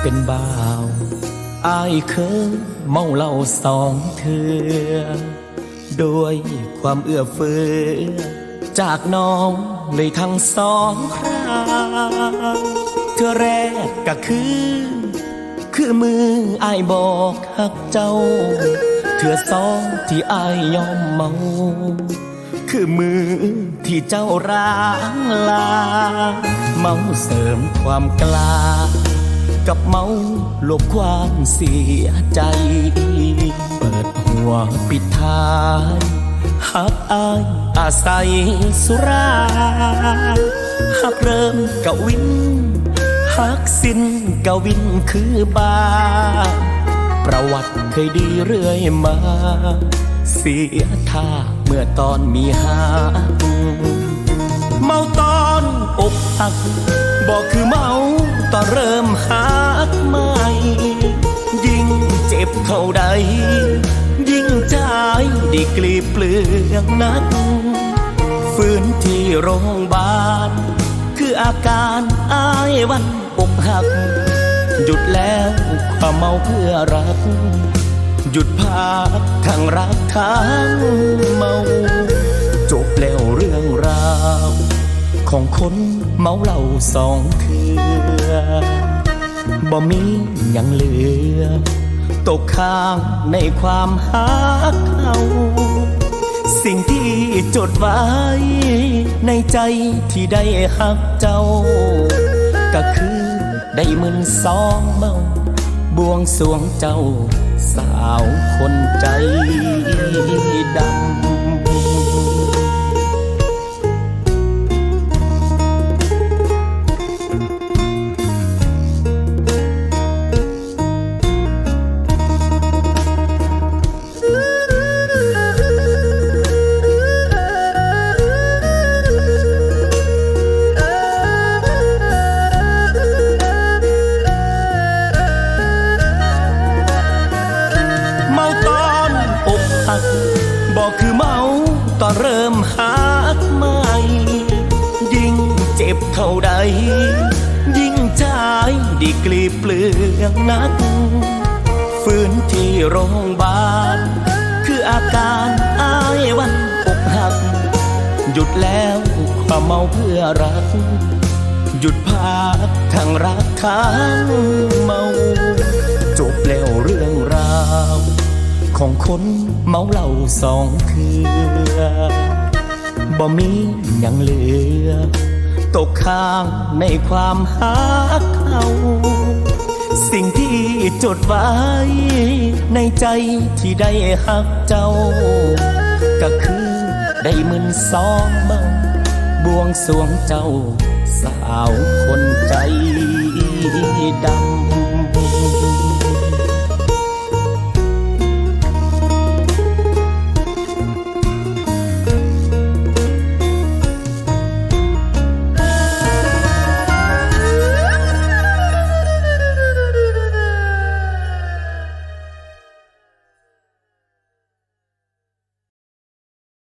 เป็นบ่าวอายเคยเมาเหล้าสองเถื่อด้วยความเอื้อเฟื้อ จากน้องเลยทั้งสองคราเธอแรกก็คือ คือมืออายบอกหักเจ้าเถื่อสองที่อายยอมเมา คือมือที่เจ้าร้างลา เมาเสริมความกล้า กับเมาลบความเสียใจ เปิดหัวปิดท้ายหักอายอาศัยสุราหักเริ่มกะวินหักสิ้นกะวินคือบา ประวัติเคยดีเรื่อยมา เสียท่าเมื่อตอนมีหาเมาต อกหัก บอกคือเมาตอนเริ่มหักใหม่ ยิ่งเจ็บเท่าใด ยิ่งใจดีกลีเปลืองนัก ฟื้นที่โรงพยาบาล คืออาการอายวันอกหัก หยุดแล้วความเมาเพื่อรัก หยุดพักทั้งรักทั้งเมา ของคนเมาเหล้าสองเถื่อบ่มียังเหลือ ตกค้างในความหักเขา สิ่งที่จดไว้ ในใจที่ได้หักเจ้า ก็คือได้มึนสองเมาบวงสวงเจ้า สาวคนใจดำ คือเมาตอนเริ่มหักใหม่ยิ่งเจ็บเท่าใด ยิ่งใจดีกลีเปลืองนัก ฟื้นที่โรงพยาบาล คืออาการอายวันอกหัก หยุดแล้วความเมาเพื่อรัก หยุดพักทั้งรักทั้งเมา ของคนเมาเหล้าสองเถือบ่มีหยังเหลือ ตกค้างในความหักเขาสิ่งที่จดไว้ ในใจที่ได้หักเจ้า ก็คือได้มึนสองเมาบวงสวงเจ้า สาวคนใจดำ